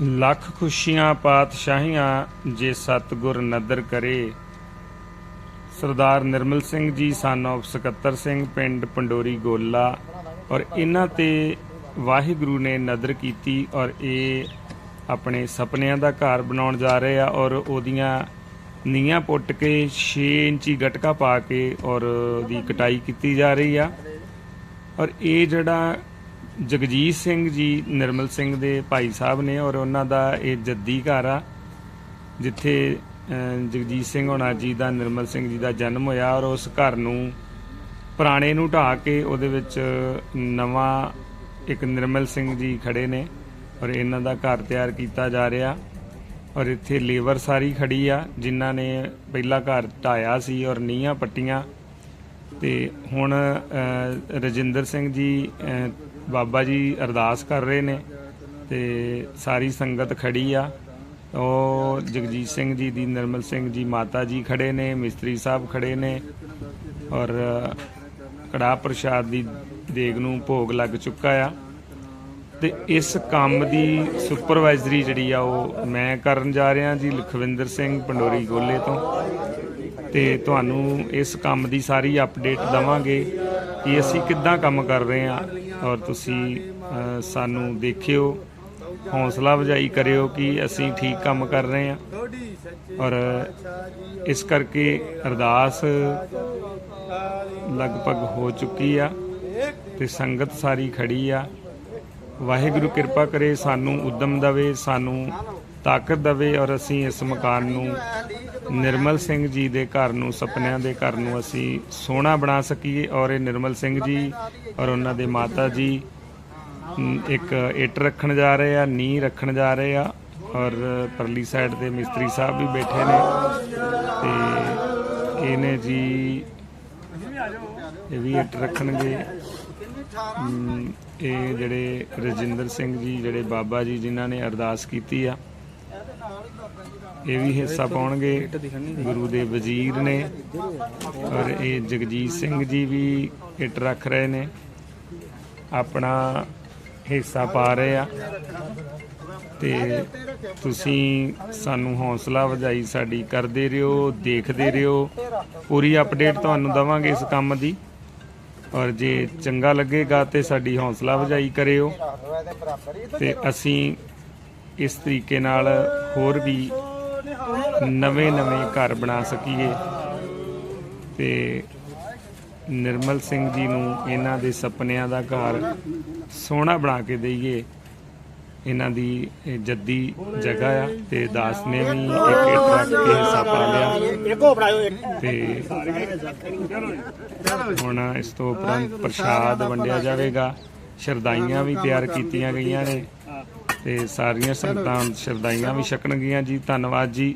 ਲੱਖ ਖੁਸ਼ੀਆਂ ਪਾਤਸ਼ਾਹੀਆਂ ਜੇ ਸਤਗੁਰ ਨਦਰ ਕਰੇ। ਸਰਦਾਰ ਨਿਰਮਲ ਸਿੰਘ ਜੀ ਸਨ of ਸਕੱਤਰ ਸਿੰਘ, ਪਿੰਡ ਪੰਡੋਰੀ ਗੋਲਾ ਔਰ ਇਹਨਾਂ ਤੇ ਵਾਹਿਗੁਰੂ ਨੇ ਨਦਰ ਕੀਤੀ ਔਰ ਇਹ ਆਪਣੇ ਸੁਪਨਿਆਂ ਦਾ ਘਰ ਬਣਾਉਣ ਜਾ ਰਹੇ ਆ ਔਰ ਉਹਦੀਆਂ ਨੀਆਂ ਪੁੱਟ ਕੇ 6 ਇੰਚੀ ਗਟਕਾ ਪਾ ਕੇ ਔਰ ਉਹਦੀ ਕਟਾਈ ਕੀਤੀ ਜਾ ਰਹੀ ਆ। ਔਰ ਇਹ ਜਿਹੜਾ ਜਗਜੀਤ ਸਿੰਘ ਜੀ, ਨਿਰਮਲ ਸਿੰਘ ਦੇ ਭਾਈ ਸਾਹਿਬ ਨੇ ਔਰ ਉਹਨਾਂ ਦਾ ਇਹ ਜੱਦੀ ਘਰ ਆ, ਜਿੱਥੇ ਜਗਜੀਤ ਸਿੰਘ ਹੋਣਾ ਜੀ ਦਾ, ਨਿਰਮਲ ਸਿੰਘ ਜੀ ਦਾ ਜਨਮ ਹੋਇਆ ਔਰ ਉਸ ਘਰ ਨੂੰ ਪੁਰਾਣੇ ਨੂੰ ਢਾਹ ਕੇ ਉਹਦੇ ਵਿੱਚ ਨਵਾਂ ਇੱਕ ਨਿਰਮਲ ਸਿੰਘ ਜੀ ਖੜੇ ਨੇ ਔਰ ਇਹਨਾਂ ਦਾ ਘਰ ਤਿਆਰ ਕੀਤਾ ਜਾ ਰਿਹਾ ਔਰ ਇੱਥੇ ਲੇਬਰ ਸਾਰੀ ਖੜੀ ਆ, ਜਿਨ੍ਹਾਂ ਨੇ ਪਹਿਲਾ ਘਰ ਢਾਇਆ ਸੀ ਔਰ ਨੀਹਾਂ ਪੱਟੀਆਂ। ਤੇ ਹੁਣ ਰਜਿੰਦਰ ਸਿੰਘ ਜੀ ਬਾਬਾ ਜੀ ਅਰਦਾਸ ਕਰ ਰਹੇ ਨੇ ਤੇ ਸਾਰੀ ਸੰਗਤ ਖੜੀ ਆ। ਉਹ ਜਗਜੀਤ ਸਿੰਘ ਜੀ ਦੀ, ਨਿਰਮਲ ਸਿੰਘ ਜੀ, ਮਾਤਾ ਜੀ ਖੜੇ ਨੇ, ਮਿਸਤਰੀ ਸਾਹਿਬ ਖੜੇ ਨੇ ਔਰ ਕੜਾ ਪ੍ਰਸ਼ਾਦ ਦੀ ਦੇਗ ਨੂੰ ਭੋਗ ਲੱਗ ਚੁੱਕਾ ਆ। ਤੇ ਇਸ ਕੰਮ ਦੀ ਸੁਪਰਵਾਈਜ਼ਰੀ ਜਿਹੜੀ ਆ ਉਹ ਮੈਂ ਕਰਨ ਜਾ ਰਿਹਾ ਜੀ, ਲਖਵਿੰਦਰ ਸਿੰਘ ਪੰਡੋਰੀ ਗੋਲੇ ਤੋਂ। ਤੇ ਤੁਹਾਨੂੰ ਇਸ ਕੰਮ ਦੀ ਸਾਰੀ ਅਪਡੇਟ ਦਵਾਂਗੇ ਕਿ ਅਸੀਂ ਕਿੱਦਾਂ ਕੰਮ ਕਰ ਰਹੇ ਹਾਂ ਔਰ ਤੁਸੀਂ ਸਾਨੂੰ ਦੇਖਿਓ, ਹੌਸਲਾ ਵਜਾਈ ਕਰਿਓ ਕਿ ਅਸੀਂ ਠੀਕ ਕੰਮ ਕਰ ਰਹੇ ਹਾਂ। ਔਰ ਇਸ ਕਰਕੇ ਅਰਦਾਸ ਲਗਭਗ ਹੋ ਚੁੱਕੀ ਆ ਤੇ ਸੰਗਤ ਸਾਰੀ ਖੜੀ ਆ। ਵਾਹਿਗੁਰੂ ਕਿਰਪਾ ਕਰੇ, ਸਾਨੂੰ ਉਦਮ ਦਵੇ, ਸਾਨੂੰ ਤਾਕਤ ਦਵੇ ਔਰ ਅਸੀਂ ਇਸ ਮਕਾਨ ਨੂੰ ਨਿਰਮਲ ਸਿੰਘ ਜੀ ਦੇ ਘਰ ਨੂੰ, ਸੁਪਨਿਆਂ ਦੇ ਘਰ ਨੂੰ ਅਸੀਂ ਸੋਹਣਾ ਬਣਾ ਸਕੀਏ ਔਰ ਇਹ ਨਿਰਮਲ ਸਿੰਘ ਜੀ ਔਰ ਉਹਨਾਂ ਦੇ ਮਾਤਾ ਜੀ ਇੱਕ ਇੱਟ ਰੱਖਣ ਜਾ ਰਹੇ ਆ ਨੀ ਰੱਖਣ ਜਾ ਰਹੇ ਆ ਔਰ ਪਰਲੀ ਸਾਈਡ ਤੇ ਮਿਸਤਰੀ ਸਾਹਿਬ ਵੀ ਬੈਠੇ ਨੇ ਤੇ ਇਹਨੇ ਜੀ ਇਹ ਵੀ ਇੱਟ ਰੱਖਣਗੇ। ਇਹ ਜਿਹੜੇ ਰਜਿੰਦਰ ਸਿੰਘ ਜੀ, ਜਿਹੜੇ ਬਾਬਾ ਜੀ, ਜਿਨ੍ਹਾਂ ਨੇ ਅਰਦਾਸ ਕੀਤੀ ਆ ਇਹ ਵੀ ਹਿੱਸਾ ਪਾਉਣਗੇ। ਗੁਰੂ ਦੇ ਵਜ਼ੀਰ ਨੇ। ਔਰ ਇਹ ਜਗਜੀਤ ਸਿੰਘ ਜੀ ਵੀ ਇੱਟ ਰੱਖ ਰਹੇ ਨੇ। ਆਪਣਾ ਹਿੱਸਾ ਪਾ ਰਹੇ ਆ। ਤੇ ਤੁਸੀਂ ਸਾਨੂੰ ਹੌਸਲਾ ਵਧਾਈ ਸਾਡੀ ਕਰਦੇ ਰਹੋ ਦੇਖਦੇ ਰਹੋ ਪੂਰੀ ਅਪਡੇਟ ਤੁਹਾਨੂੰ ਦਵਾਂਗੇ ਇਸ ਕੰਮ ਦੀ। ਔਰ ਜੇ ਚੰਗਾ ਲੱਗੇਗਾ ਤੇ ਸਾਡੀ ਹੌਸਲਾ ਵਜਾਈ ਕਰਿਓ। ਤੇ ਅਸੀਂ ਇਸ ਤਰੀਕੇ ਨਾਲ ਹੋਰ ਵੀ ਨਵੇਂ ਨਵੇਂ ਘਰ ਬਣਾ ਸਕੀਏ। ਤੇ ਨਿਰਮਲ ਸਿੰਘ ਜੀ ਨੂੰ ਇਹਨਾਂ ਦੇ ਸੁਪਨਿਆਂ ਦਾ ਘਰ ਸੋਹਣਾ ਬਣਾ ਕੇ ਦਈਏ। ਇਹਨਾਂ ਦੀ ਜੱਦੀ ਜਗ੍ਹਾ ਆ ਤੇ ਦਾਸ ਨੇ ਵੀ ਇੱਕ ਇੱਕ ਰੱਖ ਹਿੱਸਾ ਪਾ ਲਿਆ। ਇੱਕੋ ਤੇ ਹੁਣ ਇਸ ਤੋਂ ਉਪਰੰਤ ਪ੍ਰਸ਼ਾਦ ਵੰਡਿਆ ਜਾਵੇਗਾ। ਸ਼ਰਦਾਈਆਂ ਵੀ ਤਿਆਰ ਕੀਤੀਆਂ ਗਈਆਂ ਨੇ। ਤੇ ਸਾਰੀਆਂ ਸੰਗਤਾਂ ਸ਼ਰਦਾਈਆਂ ਵੀ ਛਕਣਗੀਆਂ ਜੀ। ਧੰਨਵਾਦ ਜੀ।